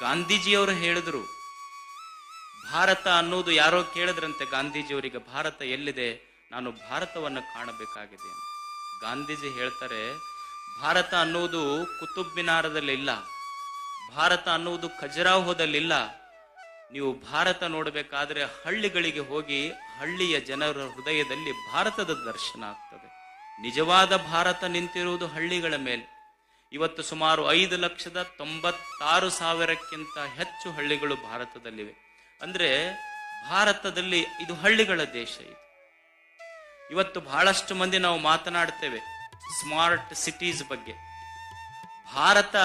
ಗಾಂಧೀಜಿಯವರು ಹೇಳಿದ್ರು, ಭಾರತ ಅನ್ನೋದು ಯಾರೋ ಕೇಳಿದ್ರಂತೆ, ಗಾಂಧೀಜಿಯವರಿಗೆ ಭಾರತ ಎಲ್ಲಿದೆ, ನಾನು ಭಾರತವನ್ನು ಕಾಣಬೇಕಾಗಿದೆ ಗಾಂಧೀಜಿ ಹೇಳ್ತಾರೆ, ಭಾರತ ಅನ್ನೋದು ಕುತುಬ್ ಮಿನಾರದಲ್ಲಿಲ್ಲ ಭಾರತ ಅನ್ನುವುದು ಖಜರಾಹೋದಲ್ಲಿಲ್ಲ. ನೀವು ಭಾರತ ನೋಡಬೇಕಾದ್ರೆ ಹಳ್ಳಿಗಳಿಗೆ ಹೋಗಿ ಹಳ್ಳಿಯ ಜನರ ಹೃದಯದಲ್ಲಿ ಭಾರತದ ದರ್ಶನ ಆಗ್ತದೆ. ನಿಜವಾದ ಭಾರತ ನಿಂತಿರುವುದು ಹಳ್ಳಿಗಳ ಮೇಲೆ. ಇವತ್ತು ಸುಮಾರು ಐದು ಲಕ್ಷದ ತೊಂಬತ್ತಾರು ಸಾವಿರಕ್ಕಿಂತ ಹೆಚ್ಚು ಹಳ್ಳಿಗಳು ಭಾರತದಲ್ಲಿವೆ. ಅಂದ್ರೆ ಭಾರತದಲ್ಲಿ ಇದು ಹಳ್ಳಿಗಳ ದೇಶ ಇದು. ಇವತ್ತು ಬಹಳಷ್ಟು ಮಂದಿ ನಾವು ಮಾತನಾಡ್ತೇವೆ ಸ್ಮಾರ್ಟ್ ಸಿಟೀಸ್ ಬಗ್ಗೆ. ಭಾರತ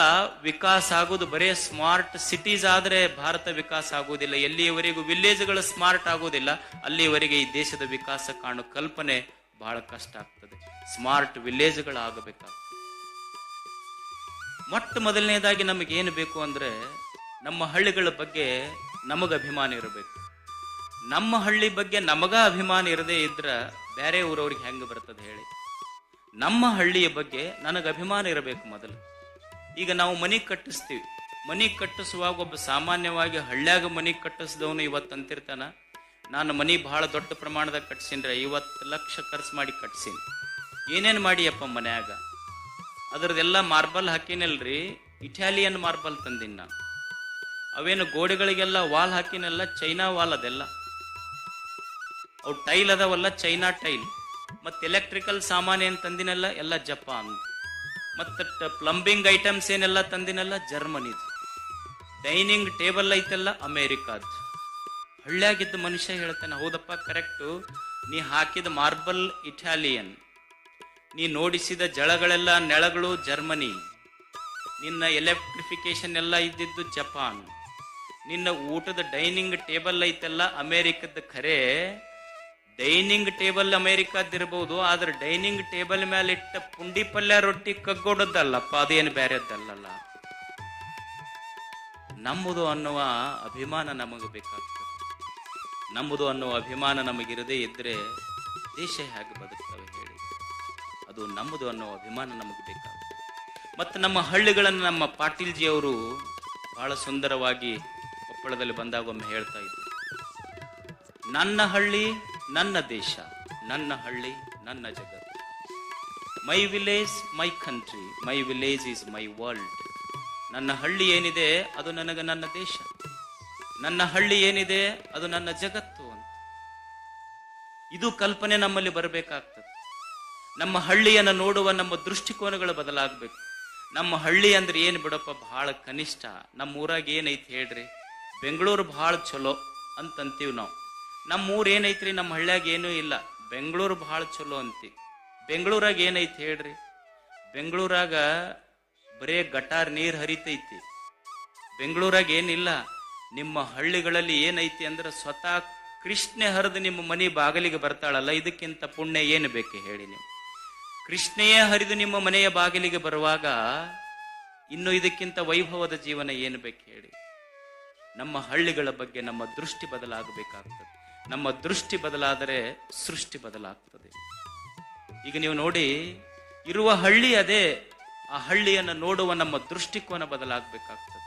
ವಿಕಾಸ ಆಗೋದು ಬರೇ ಸ್ಮಾರ್ಟ್ ಸಿಟೀಸ್ ಆದರೆ ಭಾರತ ವಿಕಾಸ ಆಗುವುದಿಲ್ಲ. ಎಲ್ಲಿಯವರೆಗೂ ವಿಲೇಜ್ಗಳು ಸ್ಮಾರ್ಟ್ ಆಗುವುದಿಲ್ಲ, ಅಲ್ಲಿಯವರೆಗೆ ಈ ದೇಶದ ವಿಕಾಸ ಕಾಣೋ ಕಲ್ಪನೆ ಬಹಳ ಕಷ್ಟ ಆಗ್ತದೆ. ಸ್ಮಾರ್ಟ್ ವಿಲೇಜ್ಗಳಾಗಬೇಕಾಗ್ತದೆ. ಮೊಟ್ಟ ಮೊದಲನೇದಾಗಿ ಏನು ಬೇಕು ಅಂದ್ರೆ ನಮ್ಮ ಹಳ್ಳಿಗಳ ಬಗ್ಗೆ ನಮಗೆ ಅಭಿಮಾನ ಇರಬೇಕು. ನಮ್ಮ ಹಳ್ಳಿ ಬಗ್ಗೆ ನಮಗ ಅಭಿಮಾನ ಇರದೇ ಇದ್ರೆ ಬೇರೆ ಊರವ್ರಿಗೆ ಹೆಂಗೆ ಬರ್ತದೆ ಹೇಳಿ. ನಮ್ಮ ಹಳ್ಳಿಯ ಬಗ್ಗೆ ನನಗೆ ಅಭಿಮಾನ ಇರಬೇಕು ಮೊದಲು. ಈಗ ನಾವು ಮನೆ ಕಟ್ಟಿಸ್ತೀವಿ. ಮನೆ ಕಟ್ಟಿಸುವಾಗ ಒಬ್ಬ ಸಾಮಾನ್ಯವಾಗಿ ಹಳ್ಳ್ಯಾಗ ಮನೆ ಕಟ್ಟಿಸಿದವನು ಇವತ್ತು ಅಂತಿರ್ತಾನ. ನಾನು ಮನೆ ಬಹಳ ದೊಡ್ಡ ಪ್ರಮಾಣದಾಗ ಕಟ್ಸಿನ್ರೆ, ಐವತ್ತು ಲಕ್ಷ ಖರ್ಚು ಮಾಡಿ ಕಟ್ಸೀನಿ. ಏನೇನು ಮಾಡಿಯಪ್ಪ ಮನ್ಯಾಗ? ಅದ್ರದ್ದೆಲ್ಲ ಮಾರ್ಬಲ್ ಹಾಕಿನಲ್ರಿ, ಇಟಾಲಿಯನ್ ಮಾರ್ಬಲ್ ತಂದಿನ ನಾನು. ಅವೇನು ಗೋಡೆಗಳಿಗೆಲ್ಲ ವಾಲ್ ಹಾಕಿನಲ್ಲ, ಚೈನಾ ವಾಲ್ ಅದೆಲ್ಲ. ಅವು ಟೈಲ್ ಅದಾವಲ್ಲ, ಚೈನಾ ಟೈಲ್. ಮತ್ತೆ ಎಲೆಕ್ಟ್ರಿಕಲ್ ಸಾಮಾನು ಏನು ತಂದಿನಲ್ಲ, ಎಲ್ಲ ಜಪಾನ್. ಮತ್ತೆ ಪ್ಲಂಬಿಂಗ್ ಐಟಮ್ಸ್ ಏನೆಲ್ಲ ತಂದಿನಲ್ಲ, ಜರ್ಮನಿದು. Dining table ಐತೆಲ್ಲ, ಅಮೇರಿಕಾದ್. ಹಳ್ಳಿಯಾಗಿದ್ದ ಮನುಷ್ಯ ಹೇಳ್ತಾನೆ, ಹೌದಪ್ಪ, ಕರೆಕ್ಟು. ನೀ ಹಾಕಿದ ಮಾರ್ಬಲ್ ಇಟಾಲಿಯನ್. ನೀ ನೋಡಿಸಿದ ಜಳಗಳೆಲ್ಲ ನೆಳಗಳು ಜರ್ಮನಿ. ನಿನ್ನ ಎಲೆಕ್ಟ್ರಿಫಿಕೇಶನ್ ಎಲ್ಲ ಇದ್ದಿದ್ದು ಜಪಾನ್. ನಿನ್ನ ಊಟದ ಡೈನಿಂಗ್ ಟೇಬಲ್ ಐತೆಲ್ಲ ಅಮೇರಿಕದ ಖರೆ. ಡೈನಿಂಗ್ ಟೇಬಲ್ ಅಮೇರಿಕಾದಿರ್ಬೋದು ಆದ್ರೆ ಡೈನಿಂಗ್ ಟೇಬಲ್ ಮೇಲೆ ಇಟ್ಟ ಪುಂಡಿ ಪಲ್ಯ ರೊಟ್ಟಿ ಕಗ್ಗೊಡೋದಲ್ಲಪ್ಪ ಅದೇನು ಬೇರೆದ್ದಲ್ಲ ನಮ್ಮದು ಅನ್ನುವ ಅಭಿಮಾನ ನಮಗೆ ಬೇಕಾಗ್ತದೆ. ನಮ್ಮದು ಅನ್ನುವ ಅಭಿಮಾನ ನಮಗಿರದೇ ಇದ್ರೆ ದೇಶ ಹೇಗೆ ಹೇಳಿ ಅದು ನಮ್ಮದು ಅನ್ನೋ ಅಭಿಮಾನ ನಮಗೆ ಬೇಕಾಗುತ್ತೆ. ಮತ್ತು ನಮ್ಮ ಹಳ್ಳಿಗಳನ್ನು ನಮ್ಮ ಪಾಟೀಲ್ಜಿಯವರು ಬಹಳ ಸುಂದರವಾಗಿ ಕೊಪ್ಪಳದಲ್ಲಿ ಬಂದಾಗ ಒಮ್ಮೆ ಹೇಳ್ತಾ ಇದ್ರು. ನನ್ನ ಹಳ್ಳಿ, ನನ್ನ ದೇಶ, ನನ್ನ ಹಳ್ಳಿ, ನನ್ನ ಜಗತ್ತು. My village my country my village is my world ನನ್ನ ಹಳ್ಳಿ ಏನಿದೆ, ಅದು ನನಗೆ ನನ್ನ ದೇಶ. ನನ್ನ ಹಳ್ಳಿ ಏನಿದೆ, ಅದು ನನ್ನ ಜಗತ್ತು ಅಂತ. ಇದು ಕಲ್ಪನೆ ನಮ್ಮಲ್ಲಿ ಬರಬೇಕಾಗ್ತದೆ. ನಮ್ಮ ಹಳ್ಳಿಯನ್ನು ನೋಡುವ ನಮ್ಮ ದೃಷ್ಟಿಕೋನಗಳು ಬದಲಾಗಬೇಕು. ನಮ್ಮ ಹಳ್ಳಿ ಅಂದ್ರೆ ಏನು ಬಿಡಪ್ಪ? ಬಹಳ ಕನಿಷ್ಠ. ನಮ್ಮ ಊರಾಗ ಏನೈತಿ ಹೇಳ್ರಿ? ಬೆಂಗಳೂರು ಬಹಳ ಚಲೋ ಅಂತಂತೀವಿ ನಾವು. ನಮ್ಮ ಊರ್ ಏನೈತ್ರಿ? ನಮ್ಮ ಹಳ್ಳಿಯಾಗ ಏನೂ ಇಲ್ಲ. ಬೆಂಗಳೂರು ಬಹಳ ಚಲೋ ಅಂತೀವಿ. ಬೆಂಗಳೂರಾಗ ಏನೈತಿ ಹೇಳ್ರಿ? ಬೆಂಗಳೂರಾಗ ಬರೇ ಗಟಾರ್ ನೀರು ಹರಿತೈತಿ. ಬೆಂಗಳೂರಾಗ ಏನಿಲ್ಲ. ನಿಮ್ಮ ಹಳ್ಳಿಗಳಲ್ಲಿ ಏನೈತಿ ಅಂದ್ರೆ ಸ್ವತಃ ಕೃಷ್ಣೆ ಹರಿದು ನಿಮ್ಮ ಮನೆ ಬಾಗಿಲಿಗೆ ಬರ್ತಾಳಲ್ಲ, ಇದಕ್ಕಿಂತ ಪುಣ್ಯ ಏನು ಬೇಕು ಹೇಳಿ ನೀವು? ಕೃಷ್ಣೆಯೇ ಹರಿದು ನಿಮ್ಮ ಮನೆಯ ಬಾಗಿಲಿಗೆ ಬರುವಾಗ ಇನ್ನು ಇದಕ್ಕಿಂತ ವೈಭವದ ಜೀವನ ಏನು ಬೇಕು ಹೇಳಿ. ನಮ್ಮ ಹಳ್ಳಿಗಳ ಬಗ್ಗೆ ನಮ್ಮ ದೃಷ್ಟಿ ಬದಲಾಗಬೇಕಾಗ್ತದೆ. ನಮ್ಮ ದೃಷ್ಟಿ ಬದಲಾದರೆ ಸೃಷ್ಟಿ ಬದಲಾಗ್ತದೆ. ಈಗ ನೀವು ನೋಡಿ, ಇರುವ ಹಳ್ಳಿ ಅದೇ. ಆ ಹಳ್ಳಿಯನ್ನು ನೋಡುವ ನಮ್ಮ ದೃಷ್ಟಿಕೋನ ಬದಲಾಗಬೇಕಾಗ್ತದೆ.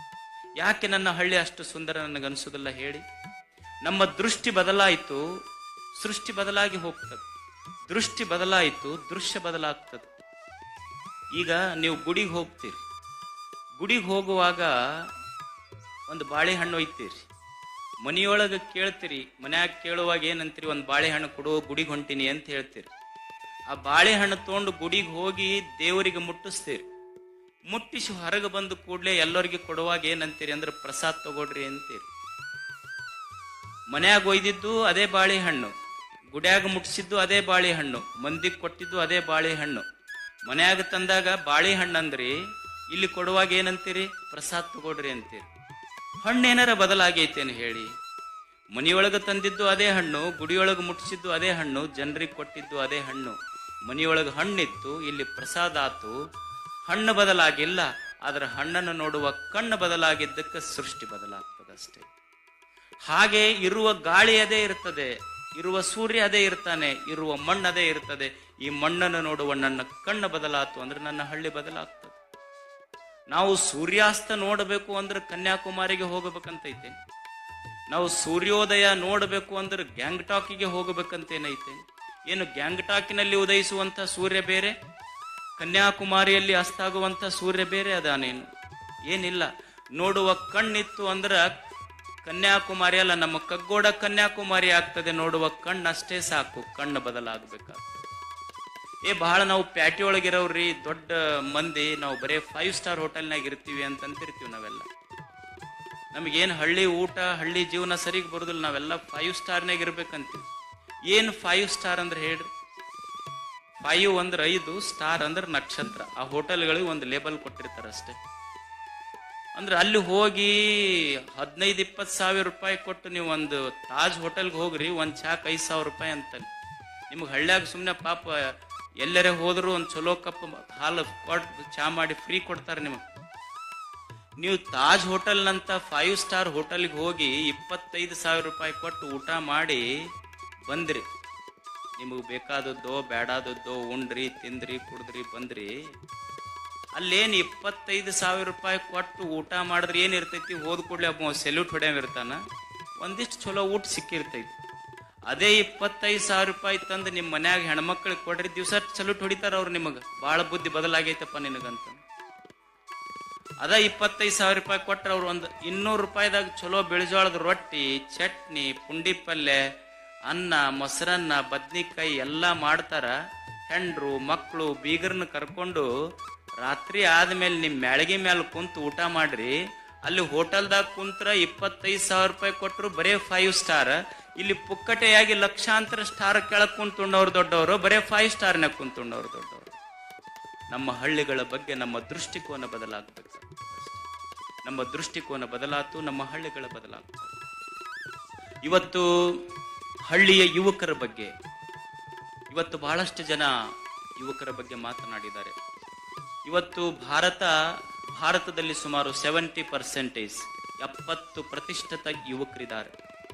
ಯಾಕೆ ನನ್ನ ಹಳ್ಳಿ ಅಷ್ಟು ಸುಂದರ ನನಗನ್ಸುದಿಲ್ಲ ಹೇಳಿ. ನಮ್ಮ ದೃಷ್ಟಿ ಬದಲಾಯಿತು, ಸೃಷ್ಟಿ ಬದಲಾಗಿ ಹೋಗ್ತದೆ. ದೃಷ್ಟಿ ಬದಲಾಯಿತು, ದೃಶ್ಯ ಬದಲಾಗ್ತದೆ. ಈಗ ನೀವು ಗುಡಿಗೆ ಹೋಗ್ತೀರಿ. ಗುಡಿಗೆ ಹೋಗುವಾಗ ಒಂದು ಬಾಳೆಹಣ್ಣು ಒಯ್ತೀರಿ. ಮನೆಯೊಳಗೆ ಕೇಳ್ತೀರಿ, ಮನ್ಯಾಗ ಕೇಳುವಾಗ ಏನಂತೀರಿ, ಒಂದು ಬಾಳೆಹಣ್ಣು ಕೊಡು, ಗುಡಿಗೆ ಹೊಂಟೀನಿ ಅಂತ ಹೇಳ್ತೀರಿ. ಆ ಬಾಳೆಹಣ್ಣು ತೊಗೊಂಡು ಗುಡಿಗೆ ಹೋಗಿ ದೇವರಿಗೆ ಮುಟ್ಟಿಸ್ತೀರಿ. ಮುಟ್ಟಿಸಿ ಹೊರಗೆ ಬಂದು ಕೂಡಲೇ ಎಲ್ಲರಿಗೆ ಕೊಡುವಾಗ ಏನಂತೀರಿ ಅಂದ್ರೆ, ಪ್ರಸಾದ್ ತಗೊಳ್ರಿ ಅಂತೀರಿ. ಮನ್ಯಾಗ ಒಯ್ದಿದ್ದು ಅದೇ ಬಾಳೆಹಣ್ಣು. ಗುಡ್ಯಾಗ ಮುಟ್ಸಿದ್ದು ಅದೇ ಬಾಳೆಹಣ್ಣು, ಮಂದಿಗೆ ಕೊಟ್ಟಿದ್ದು ಅದೇ ಬಾಳೆಹಣ್ಣು. ಮನ್ಯಾಗ ತಂದಾಗ ಬಾಳೆಹಣ್ಣು ಅಂದ್ರಿ ಇಲ್ಲಿ ಕೊಡುವಾಗ ಏನಂತೀರಿ? ಪ್ರಸಾದ್ ತಗೊಡ್ರಿ ಅಂತೀರಿ. ಹಣ್ಣೇನಾರ ಬದಲಾಗೈತೇನು ಹೇಳಿ? ಮನಿಯೊಳಗೆ ತಂದಿದ್ದು ಅದೇ ಹಣ್ಣು, ಗುಡಿಯೊಳಗೆ ಮುಟ್ಟಿಸಿದ್ದು ಅದೇ ಹಣ್ಣು, ಜನರಿಗೆ ಕೊಟ್ಟಿದ್ದು ಅದೇ ಹಣ್ಣು. ಮನಿಯೊಳಗೆ ಹಣ್ಣಿತ್ತು, ಇಲ್ಲಿ ಪ್ರಸಾದ ಆತು. ಹಣ್ಣು ಬದಲಾಗಿಲ್ಲ, ಆದ್ರೆ ಹಣ್ಣನ್ನು ನೋಡುವ ಕಣ್ಣು ಬದಲಾಗಿದ್ದಕ್ಕೆ ಸೃಷ್ಟಿ ಬದಲಾಗ್ತದಷ್ಟೇ. ಹಾಗೆ ಇರುವ ಗಾಳಿ ಅದೇ ಇರ್ತದೆ. ಇರುವ ಸೂರ್ಯ ಅದೇ ಇರ್ತಾನೆ, ಇರುವ ಮಣ್ಣು ಅದೇ ಇರ್ತದೆ. ಈ ಮಣ್ಣನ್ನು ನೋಡುವ ನನ್ನ ಕಣ್ಣು ಬದಲಾತು ಅಂದ್ರೆ ನನ್ನ ಹಳ್ಳಿ ಬದಲಾಗ್ತದೆ. ನಾವು ಸೂರ್ಯಾಸ್ತ ನೋಡಬೇಕು ಅಂದ್ರೆ ಕನ್ಯಾಕುಮಾರಿಗೆ ಹೋಗಬೇಕಂತೈತೆ. ನಾವು ಸೂರ್ಯೋದಯ ನೋಡಬೇಕು ಅಂದ್ರೆ ಗ್ಯಾಂಗ್ಟಾಕಿಗೆ ಹೋಗಬೇಕಂತೇನೈತೆ. ಏನು ಗ್ಯಾಂಗ್ಟಾಕಿನಲ್ಲಿ ಉದಯಿಸುವಂತ ಸೂರ್ಯ ಬೇರೆ? ಕನ್ಯಾಕುಮಾರಿಯಲ್ಲಿ ಅಸ್ತಾಗುವಂತ ಸೂರ್ಯ ಬೇರೆ ಅದಾನೇನು? ಏನಿಲ್ಲ. ನೋಡುವ ಕಣ್ಣಿತ್ತು ಅಂದ್ರ ಕನ್ಯಾಕುಮಾರಿ ಅಲ್ಲ ನಮ್ಮ ಕಗ್ಗೋಡ ಕನ್ಯಾಕುಮಾರಿ ಆಗ್ತದೆ ನೋಡುವ ಕಣ್ಣು ಅಷ್ಟೇ ಸಾಕು, ಕಣ್ಣು ಬದಲಾಗಬೇಕಾಗ್ತದೆ. ಏ ಬಹಳ ನಾವು ಪ್ಯಾಟಿ ಒಳಗಿರೋರಿ ದೊಡ್ಡ ಮಂದಿ, ನಾವು ಬರೇ ಫೈವ್ ಸ್ಟಾರ್ ಹೋಟೆಲ್ನಾಗ ಇರ್ತೀವಿ ಅಂತ ಅಂತಿರ್ತೀವಿ ನಾವೆಲ್ಲ. ನಮಗೇನು ಹಳ್ಳಿ ಊಟ, ಹಳ್ಳಿ ಜೀವನ ಸರಿಗೆ ಬರೋದಿಲ್ಲ, ನಾವೆಲ್ಲ ಫೈವ್ ಸ್ಟಾರ್ನಾಗ ಇರ್ಬೇಕಂತೀವಿ. ಏನು ಫೈವ್ ಸ್ಟಾರ್ ಅಂದ್ರೆ ಹೇಳ್ರಿ? ಫೈವ್ ಅಂದ್ರೆ ಐದು ಸ್ಟಾರ್ ಅಂದ್ರೆ ನಕ್ಷತ್ರ. ಆ ಹೋಟೆಲ್ಗಳಿಗೆ ಒಂದು ಲೇಬಲ್ ಕೊಟ್ಟಿರ್ತಾರೆ ಅಷ್ಟೇ ಅಂದ್ರೆ ಅಲ್ಲಿ ಹೋಗಿ ಹದಿನೈದು ಇಪ್ಪತ್ತು ಸಾವಿರ ರೂಪಾಯಿ ಕೊಟ್ಟು ನೀವು ಒಂದು ತಾಜ್ ಹೋಟೆಲ್ಗೆ ಹೋಗ್ರಿ, ಒಂದು ಚಾಕ್ ಐದು ಸಾವಿರ ರೂಪಾಯಿ ಅಂತ ನಿಮ್ಗೆ ಹಳ್ಳ್ಯಾಗ ಸುಮ್ಮನೆ ಪಾಪ ಎಲ್ಲರೇ ಹೋದ್ರು ಒಂದು ಚಲೋ ಕಪ್ ಹಾಲು ಕೊಟ್ಟು ಚಾ ಮಾಡಿ ಫ್ರೀ ಕೊಡ್ತಾರೆ ನಿಮಗೆ. ನೀವು ತಾಜ್ ಹೋಟೆಲ್ನಂತ ಫೈವ್ ಸ್ಟಾರ್ ಹೋಟೆಲ್ಗೆ ಹೋಗಿ ಇಪ್ಪತ್ತೈದು ಸಾವಿರ ರೂಪಾಯಿ ಕೊಟ್ಟು ಊಟ ಮಾಡಿ ಬಂದ್ರಿ. ನಿಮಗೆ ಬೇಕಾದದ್ದೋ ಬೇಡಾದದ್ದೋ ಉಂಡ್ರಿ, ತಿಂದ್ರಿ, ಕುಡಿದ್ರಿ, ಬಂದ್ರಿ. ಅಲ್ಲೇನು ಇಪ್ಪತ್ತೈದು ಸಾವಿರ ರೂಪಾಯಿ ಕೊಟ್ಟು ಊಟ ಮಾಡಿದ್ರೆ ಏನಿರ್ತೈತಿ ಹೋದ ಕೂಡಲೇ ಒಬ್ಬ ಸೆಲ್ಯೂಟ್ ಹೊಡೆಯವಿರ್ತಾನ ಒಂದಿಷ್ಟು ಚಲೋ ಊಟ ಸಿಕ್ಕಿರ್ತೈತಿ. ಅದೇ ಇಪ್ಪತ್ತೈದು ಸಾವಿರ ರೂಪಾಯಿ ತಂದು ನಿಮ್ಮ ಮನ್ಯಾಗ ಹೆಣ್ಮಕ್ಳಿಗೆ ಕೊಡ್ರಿ, ದಿವಸ ಸಲ್ಯೂಟ್ ಹೊಡಿತಾರ ಅವ್ರು ನಿಮಗೆ. ಭಾಳ ಬುದ್ಧಿ ಬದಲಾಗೈತಪ್ಪ ನಿನಗಂತ. ಅದ ಇಪ್ಪತ್ತೈದು ಸಾವಿರ ರೂಪಾಯಿ ಕೊಟ್ಟರೆ ಅವ್ರು ಒಂದು ಇನ್ನೂರು ರೂಪಾಯಿದಾಗ ಚಲೋ ಬೆಳೆಜೋಳದ ರೊಟ್ಟಿ, ಚಟ್ನಿ, ಪುಂಡಿ ಪಲ್ಯ ಅನ್ನ, ಮೊಸರನ್ನ, ಬದ್ನಿಕಾಯಿ ಎಲ್ಲ ಮಾಡ್ತಾರ. ಹೆಂಡ್ರು ಮಕ್ಕಳು ಬೀಗರನ್ನ ಕರ್ಕೊಂಡು ರಾತ್ರಿ ಆದ್ಮೇಲೆ ನಿಮ್ಮ ಮ್ಯಾಳಗಿ ಮೇಲೆ ಕುಂತು ಊಟ ಮಾಡ್ರಿ. ಅಲ್ಲಿ ಹೋಟೆಲ್ದಾಗ ಕುಂತ್ರ ಇಪ್ಪತ್ತೈದು ಸಾವಿರ ರೂಪಾಯಿ ಕೊಟ್ಟರು ಬರೇ ಫೈವ್ ಸ್ಟಾರ್ ಇಲ್ಲಿ ಪುಕ್ಕಟೆಯಾಗಿ ಲಕ್ಷಾಂತರ ಸ್ಟಾರ್ ಕೆಳಗೆ ಕುಂತುಂಡವ್ರು ದೊಡ್ಡವರು, ಬರೇ ಫೈವ್ ಸ್ಟಾರ್ನಾಗ ಕುಂತುಂಡವ್ರು ದೊಡ್ಡವರು. ನಮ್ಮ ಹಳ್ಳಿಗಳ ಬಗ್ಗೆ, ನಮ್ಮ ದೃಷ್ಟಿಕೋನ ಬದಲಾಗಬೇಕು. ನಮ್ಮ ದೃಷ್ಟಿಕೋನ ಬದಲಾತು ನಮ್ಮ ಹಳ್ಳಿಗಳ ಬದಲಾಗ್ತದೆ ಇವತ್ತು ಹಳ್ಳಿಯ ಯುವಕರ ಬಗ್ಗೆ ಇವತ್ತು ಬಹಳಷ್ಟು ಜನ ಯುವಕರ ಬಗ್ಗೆ ಮಾತನಾಡಿದ್ದಾರೆ. ಇವತ್ತು ಭಾರತ, ಭಾರತದಲ್ಲಿ ಸುಮಾರು ಸೆವೆಂಟಿ ಪರ್ಸೆಂಟೇಜ್ ಎಪ್ಪತ್ತು ಪ್ರತಿಷ್ಠಿತ ಯುವಕರಿದ್ದಾರೆ.